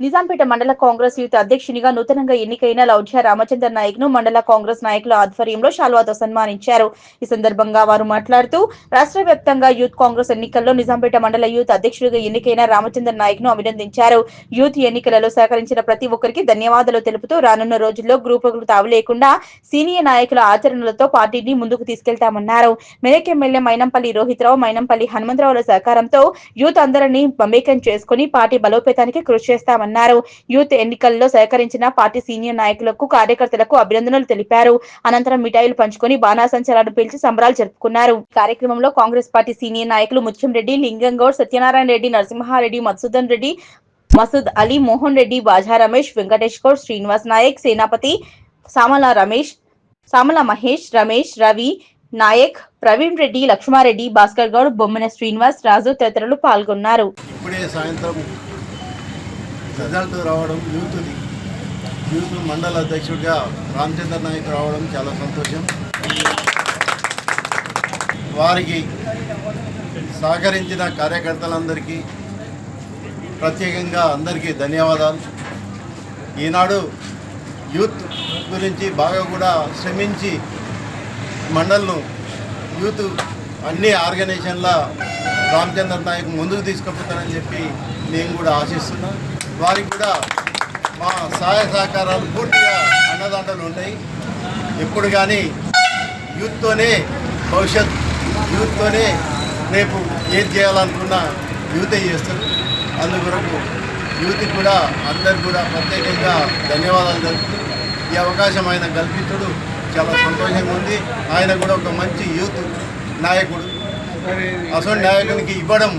నిజాంపేట మండల కాంగ్రెస్ యూత్ అధ్యక్షునిగా నూతనంగా ఎన్నికైన లౌఢ్య రామచంద్ర నాయక్ను మండల కాంగ్రెస్ నాయకుల ఆధ్వర్యంలో షాల్వాతో సన్మానించారు. ఈ సందర్భంగా వారు మాట్లాడుతూ రాష్ట్ర వ్యాప్తంగా యూత్ కాంగ్రెస్ ఎన్నికల్లో నిజాంపేట మండల యూత్ అధ్యక్షుడిగా ఎన్నికైన రామచంద్ర నాయక్ను అభినందించారు. యూత్ ఎన్నికలలో సహకరించిన ప్రతి ఒక్కరికి ధన్యవాదాలు తెలుపుతూ రానున్న రోజుల్లో గ్రూపులకు తావు లేకుండా సీనియర్ నాయకుల ఆచరణలతో పార్టీని ముందుకు తీసుకెళ్తామన్నారు. మెదక్ ఎమ్మెల్యే మైనంపల్లి రోహిత్రావు మైనంపల్లి హనుమంతరావుల సహకారంతో యూత్ అందరినీ మమేకం చేసుకుని పార్టీ బలోపేతానికి కృషి చేస్తామన్నారు. యూత్ ఎన్నికల్లో సహకరించిన పార్టీ సీనియర్ నాయకులకు కార్యకర్తలకు అభినందనలు తెలిపారు. అనంతరం మిఠాయిలు పంచుకొని బాణాసంచలాలను పిలిచి సంబరాలు జరుపుకున్నారు. కార్యక్రమంలో కాంగ్రెస్ పార్టీ సీనియర్ నాయకులు ముత్యం రెడ్డి లింగంగౌడ్ సత్యనారాయణ రెడ్డి నరసింహారెడ్డి మధుసూదన్ రెడ్డి మసూద్ అలీ మోహన్ రెడ్డి బాజా రమేష్ వెంకటేష్ గౌడ్ శ్రీనివాస్ నాయక్ సేనాపతి సామల రమేష్ సామల మహేష్ రమేష్ రవి నాయక్ ప్రవీణ్ రెడ్డి లక్ష్మారెడ్డి భాస్కర్ గౌడ్ బొమ్మన శ్రీనివాస్ రాజు తదితరులు పాల్గొన్నారు. ఇప్పుడే సాయంత్రం రిజల్ట్ రావడం యూత్ది యూత్ మండల అధ్యక్షుడిగా రామచంద్ర నాయక్ రావడం చాలా సంతోషం. వారికి సహకరించిన కార్యకర్తలందరికీ ప్రత్యేకంగా అందరికీ ధన్యవాదాలు. ఈనాడు యూత్ గురించి బాగా కూడా శ్రమించి మండల్ను యూత్ అన్ని ఆర్గనైజేషన్ల రామచంద్ర నాయక్ ముందుకు తీసుకుపోతానని చెప్పి నేను కూడా ఆశిస్తున్నాను వారికి కూడా మా సహాయ సహకారాలు పూర్తిగా అన్నదాండలు ఉంటాయి. ఎప్పుడు కానీ యూత్తోనే భవిష్యత్ యూత్తోనే రేపు ఏది చేయాలనుకున్నా యూతే చేస్తారు. అందుకొరకు యూత్ కూడా అందరు కూడా ప్రత్యేకంగా ధన్యవాదాలు తెలుపుతూ ఈ అవకాశం ఆయన కల్పించడు చాలా సంతోషంగా ఉంది. ఆయన కూడా ఒక మంచి యూత్ నాయకుడు. అసలు నాయకునికి ఇవ్వడం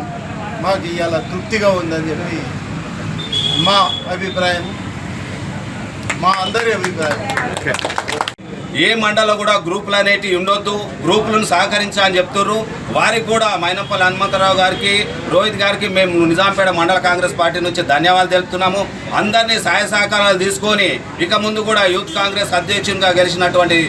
మాకు ఇవాళ తృప్తిగా ఉందని చెప్పి మా అభిప్రాయం. మా అందరి అభిప్రాయం. ఏ మండలం కూడా గ్రూపులు అనేటివి ఉండొద్దు. గ్రూపులను సహకరించాలని చెప్తున్నారు వారికి కూడా మైనంపల్లి హనుమంతరావు గారికి రోహిత్ గారికి మేము నిజాంపేట మండల కాంగ్రెస్ పార్టీ నుంచి ధన్యవాదాలు తెలుపుతున్నాము. అందరినీ సహాయ సహకారాలు తీసుకొని ఇక ముందు కూడా యూత్ కాంగ్రెస్ అధ్యక్షునిగా గెలిచినటువంటి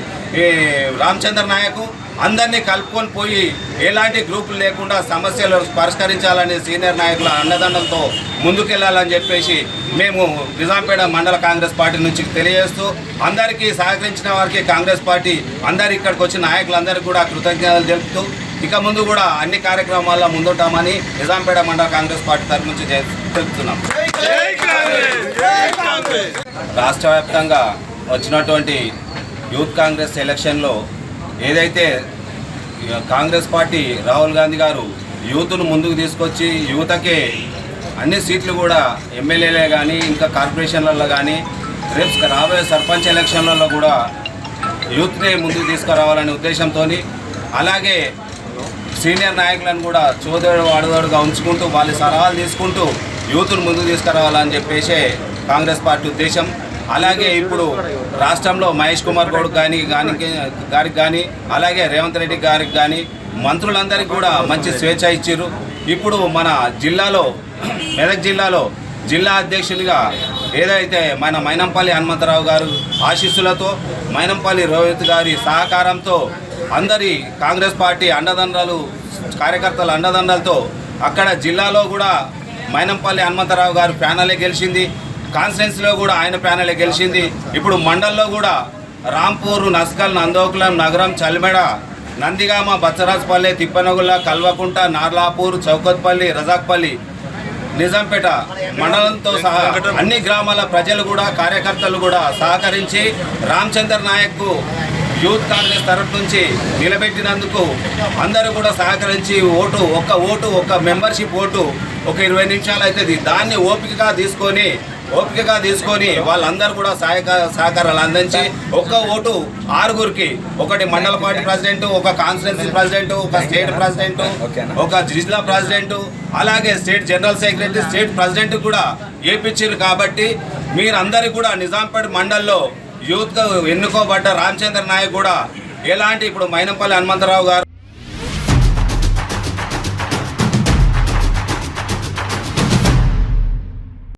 రామచంద్ర నాయకు అందరినీ కలుపుకొని పోయి ఎలాంటి గ్రూపులు లేకుండా సమస్యలు పరిష్కరించాలని సీనియర్ నాయకుల అన్నదండలతో ముందుకెళ్ళాలని చెప్పేసి మేము నిజాంపేట మండల కాంగ్రెస్ పార్టీ నుంచి తెలియజేస్తూ అందరికీ సహకరించిన వారికి కాంగ్రెస్ పార్టీ అందరు ఇక్కడికి వచ్చిన నాయకులందరికీ కూడా కృతజ్ఞతలు తెలుపుతూ ఇక ముందు కూడా అన్ని కార్యక్రమాల్లో ముందుంటామని నిజాంపేట మండల కాంగ్రెస్ పార్టీ తరఫు నుంచి తెలుపుతున్నాం రాష్ట్ర వ్యాప్తంగా వచ్చినటువంటి యూత్ కాంగ్రెస్ ఎలక్షన్లో ఏదైతే కాంగ్రెస్ పార్టీ రాహుల్ గాంధీ గారు యూత్ను ముందుకు తీసుకొచ్చి యువతకే అన్ని సీట్లు కూడా ఎమ్మెల్యేలే కానీ ఇంకా కార్పొరేషన్లలో కానీ రేపు రాబోయే సర్పంచ్ ఎలక్షన్లలో కూడా యూత్ని ముందుకు తీసుకురావాలనే ఉద్దేశంతో అలాగే సీనియర్ నాయకులను కూడా చోదడు అడుగడుగా ఉంచుకుంటూ వాళ్ళ సలహాలు తీసుకుంటూ యూత్ను ముందుకు తీసుకురావాలని చెప్పేసి కాంగ్రెస్ పార్టీ ఉద్దేశం. అలాగే ఇప్పుడు రాష్ట్రంలో మహేష్ కుమార్ గౌడ్ కానీ కానీ గారికి కానీ అలాగే రేవంత్ రెడ్డి గారికి కానీ మంత్రులందరికీ కూడా మంచి స్వేచ్ఛ ఇచ్చారు ఇప్పుడు మన జిల్లాలో మెదక్ జిల్లాలో జిల్లా అధ్యక్షులుగా ఏదైతే మన మైనంపల్లి హనుమంతరావు గారు ఆశీస్సులతో మైనంపల్లి రోహిత్ గారి సహకారంతో అందరి కాంగ్రెస్ పార్టీ అండదండలు కార్యకర్తల అండదండలతో అక్కడ జిల్లాలో కూడా మైనంపల్లి హనుమంతరావు గారు ప్యానలే గెలిచింది. కాన్స్టిట్యున్సీలో కూడా ఆయన ప్యానెలే గెలిచింది. ఇప్పుడు మండల్లో కూడా రాంపూర్ నస్కల్ నందోకులం నగరం చల్మెడ నందిగామ బచ్చరాజపల్లి తిప్పనగుల కల్వకుంట నార్లాపూర్ చౌకత్పల్లి రజాక్పల్లి నిజాంపేట మండలంతో సహా అన్ని గ్రామాల ప్రజలు కూడా కార్యకర్తలు కూడా సహకరించి రామచంద్ర నాయక్కు యూత్ కాంగ్రెస్ తరఫు నుంచి నిలబెట్టినందుకు అందరూ కూడా సహకరించి ఓటు ఒక ఓటు ఒక మెంబర్షిప్ ఓటు ఒక ఇరవై నిమిషాలు అవుతుంది. దాన్ని ఓపికగా తీసుకొని ఓపికగా తీసుకొని వాళ్ళందరూ కూడా సహాయక సహకారాలు అందించి ఒక్క ఓటు ఆరుగురికి ఒకటి మండల పార్టీ ప్రెసిడెంట్ ఒక కాన్స్టిట్యున్సీ ప్రెసిడెంట్ ఒక స్టేట్ ప్రెసిడెంట్ ఒక జిల్లా ప్రెసిడెంట్ అలాగే state general secretary state president కూడా ఏపించారు కాబట్టి మీరందరూ కూడా నిజాంపేట మండల్లో యూత్ ఎన్నుకోబడ్డ రామచంద్ర నాయక్ కూడా ఎలాంటి ఇప్పుడు మైనంపల్లి హనుమంతరావు గారు